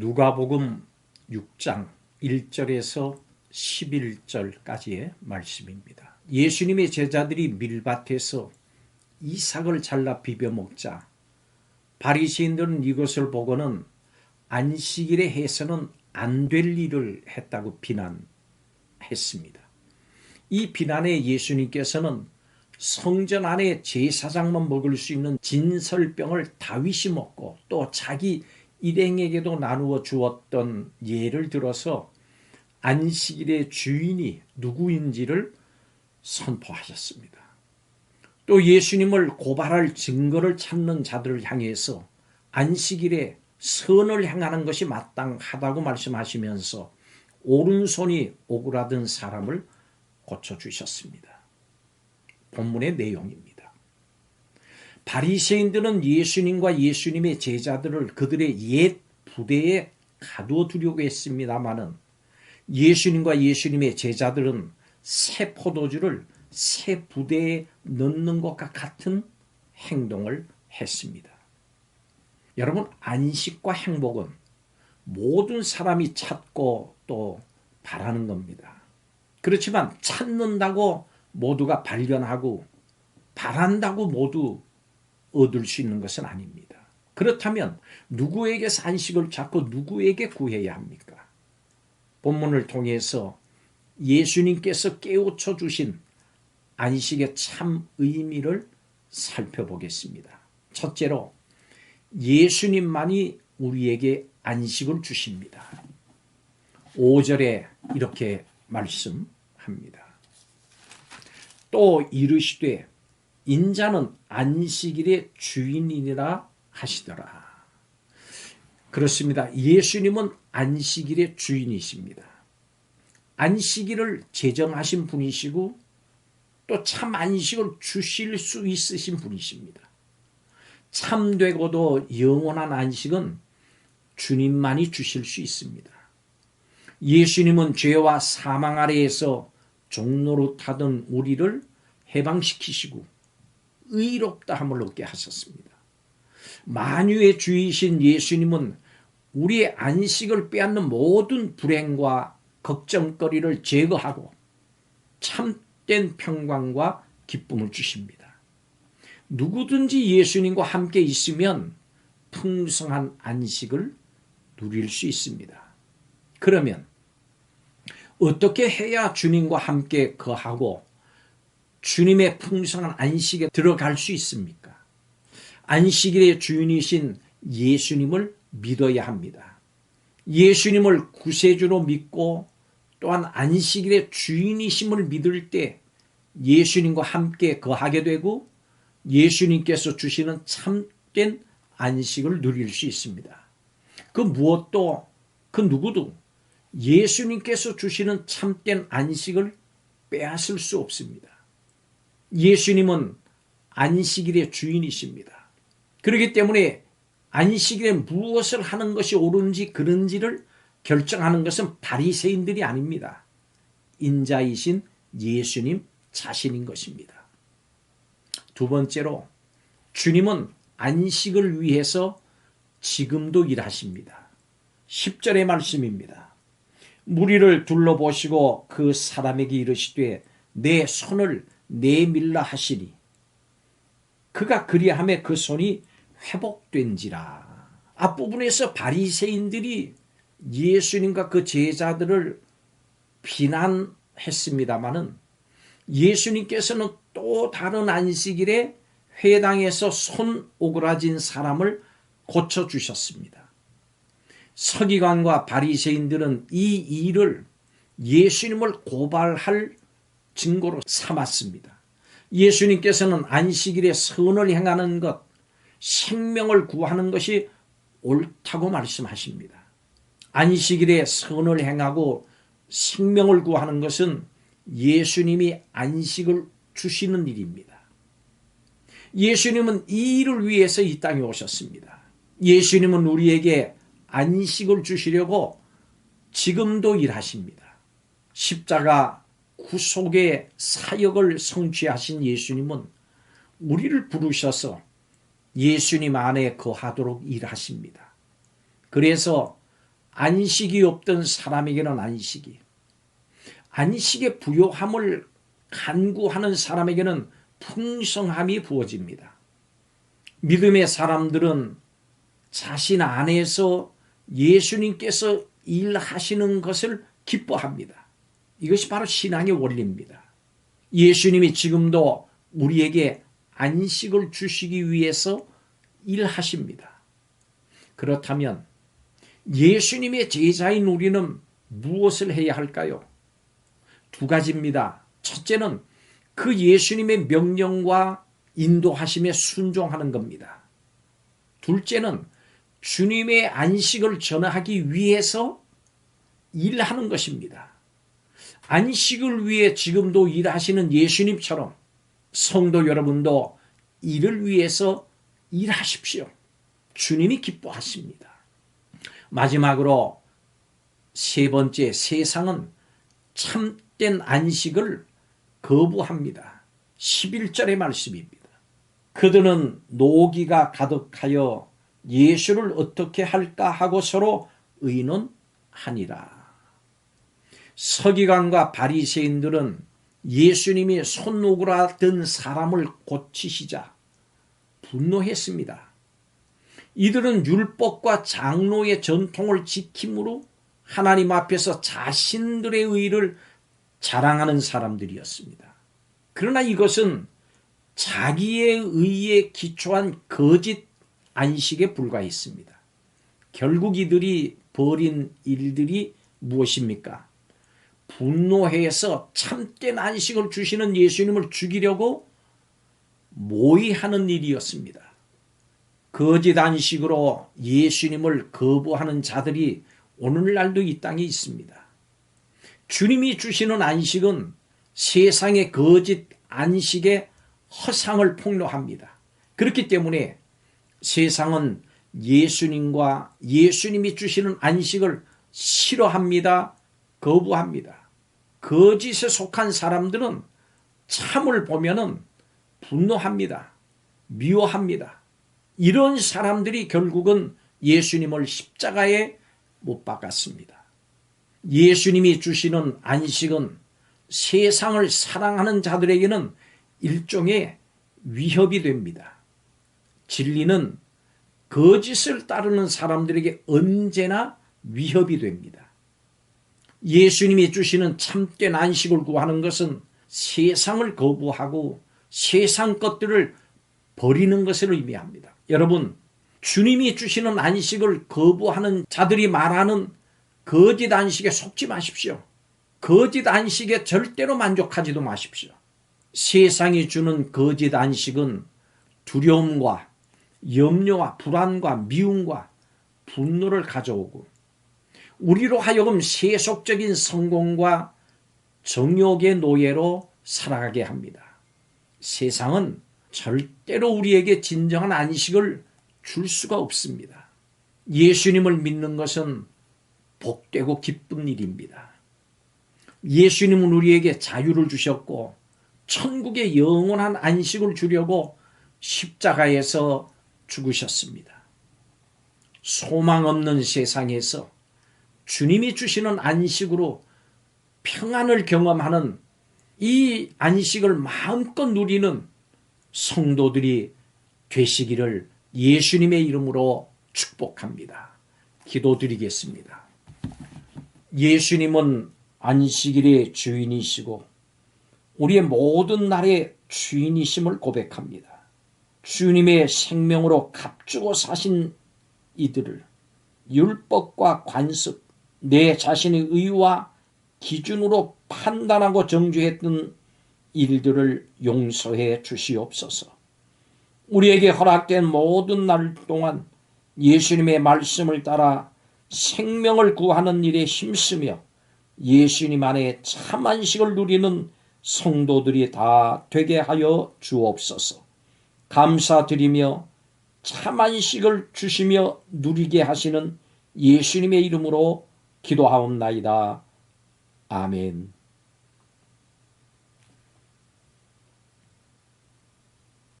누가복음 6장 1절에서 11절까지의 말씀입니다. 예수님의 제자들이 밀밭에서 이삭을 잘라 비벼 먹자 바리새인들은 이것을 보고는 안식일에 해서는 안 될 일을 했다고 비난했습니다. 이 비난에 예수님께서는 성전 안에 제사장만 먹을 수 있는 진설병을 다윗이 먹고 또 자기 일행에게도 나누어 주었던 예를 들어서 안식일의 주인이 누구인지를 선포하셨습니다. 또 예수님을 고발할 증거를 찾는 자들을 향해서 안식일에 선을 행하는 것이 마땅하다고 말씀하시면서 오른손이 오그라든 사람을 고쳐주셨습니다. 본문의 내용입니다. 바리새인들은 예수님과 예수님의 제자들을 그들의 옛 부대에 가두어 두려고 했습니다마는 예수님과 예수님의 제자들은 새 포도주를 새 부대에 넣는 것과 같은 행동을 했습니다. 여러분 안식과 행복은 모든 사람이 찾고 또 바라는 겁니다. 그렇지만 찾는다고 모두가 발견하고 바란다고 모두 얻을 수 있는 것은 아닙니다. 그렇다면 누구에게서 안식을 찾고 누구에게 구해야 합니까? 본문을 통해서 예수님께서 깨우쳐 주신 안식의 참 의미를 살펴보겠습니다. 첫째로 예수님만이 우리에게 안식을 주십니다. 5절에 이렇게 말씀합니다. 또 이르시되 인자는 안식일의 주인이라 하시더라. 그렇습니다. 예수님은 안식일의 주인이십니다. 안식일을 제정하신 분이시고 또 참 안식을 주실 수 있으신 분이십니다. 참되고도 영원한 안식은 주님만이 주실 수 있습니다. 예수님은 죄와 사망 아래에서 종로로 타던 우리를 해방시키시고 의롭다 함을 얻게 하셨습니다. 만유의 주이신 예수님은 우리의 안식을 빼앗는 모든 불행과 걱정거리를 제거하고 참된 평강과 기쁨을 주십니다. 누구든지 예수님과 함께 있으면 풍성한 안식을 누릴 수 있습니다. 그러면 어떻게 해야 주님과 함께 거하고 주님의 풍성한 안식에 들어갈 수 있습니까? 안식일의 주인이신 예수님을 믿어야 합니다. 예수님을 구세주로 믿고 또한 안식일의 주인이심을 믿을 때 예수님과 함께 거하게 되고 예수님께서 주시는 참된 안식을 누릴 수 있습니다. 그 무엇도 그 누구도 예수님께서 주시는 참된 안식을 빼앗을 수 없습니다. 예수님은 안식일의 주인이십니다. 그렇기 때문에 안식일에 무엇을 하는 것이 옳은지 그른지를 결정하는 것은 바리새인들이 아닙니다. 인자이신 예수님 자신인 것입니다. 두 번째로 주님은 안식을 위해서 지금도 일하십니다. 10절의 말씀입니다. 무리를 둘러보시고 그 사람에게 이르시되 내 손을 내밀라 하시니 그가 그리함에 그 손이 회복된지라. 앞부분에서 바리새인들이 예수님과 그 제자들을 비난했습니다마는 예수님께서는 또 다른 안식일에 회당에서 손 오그라진 사람을 고쳐 주셨습니다. 서기관과 바리새인들은 이 일을 예수님을 고발할 증거로 삼았습니다. 예수님께서는 안식일에 선을 행하는 것, 생명을 구하는 것이 옳다고 말씀하십니다. 안식일에 선을 행하고 생명을 구하는 것은 예수님이 안식을 주시는 일입니다. 예수님은 이 일을 위해서 이 땅에 오셨습니다. 예수님은 우리에게 안식을 주시려고 지금도 일하십니다. 십자가 구속의 사역을 성취하신 예수님은 우리를 부르셔서 예수님 안에 거하도록 일하십니다. 그래서 안식이 없던 사람에게는 안식이, 안식의 부요함을 간구하는 사람에게는 풍성함이 부어집니다. 믿음의 사람들은 자신 안에서 예수님께서 일하시는 것을 기뻐합니다. 이것이 바로 신앙의 원리입니다. 예수님이 지금도 우리에게 안식을 주시기 위해서 일하십니다. 그렇다면 예수님의 제자인 우리는 무엇을 해야 할까요? 두 가지입니다. 첫째는 그 예수님의 명령과 인도하심에 순종하는 겁니다. 둘째는 주님의 안식을 전하기 위해서 일하는 것입니다. 안식을 위해 지금도 일하시는 예수님처럼 성도 여러분도 일을 위해서 일하십시오. 주님이 기뻐하십니다. 마지막으로 세 번째 세상은 참된 안식을 거부합니다. 11절의 말씀입니다. 그들은 노기가 가득하여 예수를 어떻게 할까 하고 서로 의논하니라. 서기관과 바리새인들은 예수님이 손 오그라든 사람을 고치시자 분노했습니다. 이들은 율법과 장로의 전통을 지킴으로 하나님 앞에서 자신들의 의를 자랑하는 사람들이었습니다. 그러나 이것은 자기의 의에 기초한 거짓 안식에 불과했습니다. 결국 이들이 벌인 일들이 무엇입니까? 분노해서 참된 안식을 주시는 예수님을 죽이려고 모의하는 일이었습니다. 거짓 안식으로 예수님을 거부하는 자들이 오늘날도 이 땅에 있습니다. 주님이 주시는 안식은 세상의 거짓 안식의 허상을 폭로합니다. 그렇기 때문에 세상은 예수님과 예수님이 주시는 안식을 싫어합니다. 거부합니다. 거짓에 속한 사람들은 참을 보면은 분노합니다. 미워합니다. 이런 사람들이 결국은 예수님을 십자가에 못 박았습니다. 예수님이 주시는 안식은 세상을 사랑하는 자들에게는 일종의 위협이 됩니다. 진리는 거짓을 따르는 사람들에게 언제나 위협이 됩니다. 예수님이 주시는 참된 안식을 구하는 것은 세상을 거부하고 세상 것들을 버리는 것을 의미합니다. 여러분, 주님이 주시는 안식을 거부하는 자들이 말하는 거짓 안식에 속지 마십시오. 거짓 안식에 절대로 만족하지도 마십시오. 세상이 주는 거짓 안식은 두려움과 염려와 불안과 미움과 분노를 가져오고 우리로 하여금 세속적인 성공과 정욕의 노예로 살아가게 합니다. 세상은 절대로 우리에게 진정한 안식을 줄 수가 없습니다. 예수님을 믿는 것은 복되고 기쁜 일입니다. 예수님은 우리에게 자유를 주셨고 천국의 영원한 안식을 주려고 십자가에서 죽으셨습니다. 소망 없는 세상에서 주님이 주시는 안식으로 평안을 경험하는 이 안식을 마음껏 누리는 성도들이 되시기를 예수님의 이름으로 축복합니다. 기도드리겠습니다. 예수님은 안식일의 주인이시고 우리의 모든 날의 주인이심을 고백합니다. 주님의 생명으로 값주고 사신 이들을 율법과 관습, 내 자신의 의와 기준으로 판단하고 정죄했던 일들을 용서해 주시옵소서. 우리에게 허락된 모든 날 동안 예수님의 말씀을 따라 생명을 구하는 일에 힘쓰며 예수님 안에 참 안식을 누리는 성도들이 다 되게 하여 주옵소서. 감사드리며 참 안식을 주시며 누리게 하시는 예수님의 이름으로 기도하옵나이다. 아멘.